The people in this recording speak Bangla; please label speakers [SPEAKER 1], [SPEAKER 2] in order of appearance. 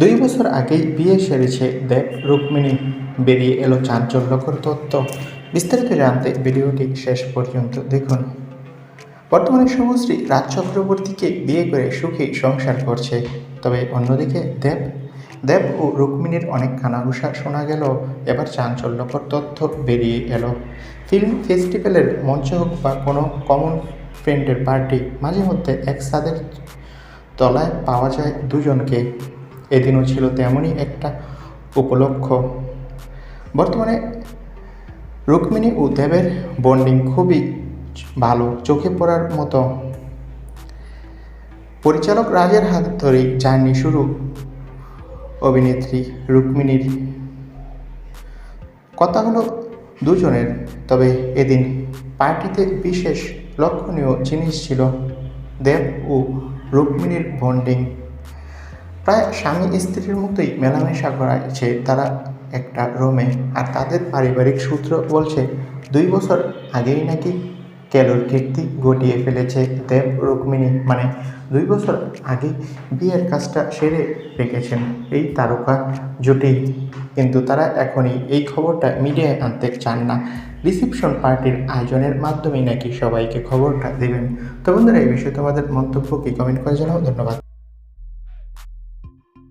[SPEAKER 1] দুই বছর আগেই বিয়ে সেরেছে দেব রুক্মিণী। বেরিয়ে এলো চাঞ্চল্যকর তথ্য বিস্তারিত জানতে ভিডিওটি শেষ পর্যন্ত দেখুন। বর্তমানে শুভশ্রী রাজ চক্রবর্তীকে বিয়ে করে সুখী সংসার করছে। তবে অন্যদিকে দেব দেব ও রুক্মিণীর অনেক কানাঘুষা শোনা গেল। এবার চাঞ্চল্যকর তথ্য বেরিয়ে এলো। ফিল্ম ফেস্টিভ্যালের মঞ্চ হোক বা কোনো কমন ফ্রেন্ডের পার্টি, মাঝে মধ্যে এক ছাদের তলায় পাওয়া যায় দুজনকে। এদিনও ছিল তেমনই একটা উপলক্ষ। বর্তমানে রুক্মিণী ও দেবের বন্ডিং খুবই ভালো, চোখে পড়ার মতো। পরিচালক রাজের হাত ধরেই জার্নি শুরু অভিনেত্রী রুক্মিণীর। কথা হলো দুজনের, তবে এদিন পার্টিতে বিশেষ লক্ষণীয় জিনিস ছিল দেব ও রুক্মিণীর বন্ডিং প্রায় স্বামী স্ত্রীর মতোই মেলামেশা করাছে তারা একটা রুমে। আর তাদের পারিবারিক সূত্র বলছে, দুই বছর আগেই নাকি ক্যালোর কীর্তি ঘটিয়ে ফেলেছে দেব রুক্মিণী। মানে দুই বছর আগে বিয়ের কাজটা সেরে রেখেছেন এই তারকা জুটি। কিন্তু তারা এখনই এই খবরটা মিডিয়ায় আনতে চান না। রিসেপশন পার্টির আয়োজনের মাধ্যমেই নাকি সবাইকে খবরটা দেবেন। তো বন্ধুরা, এই বিষয়ে তোমাদের মন্তব্য কি? কমেন্ট করে জানাও। ধন্যবাদ।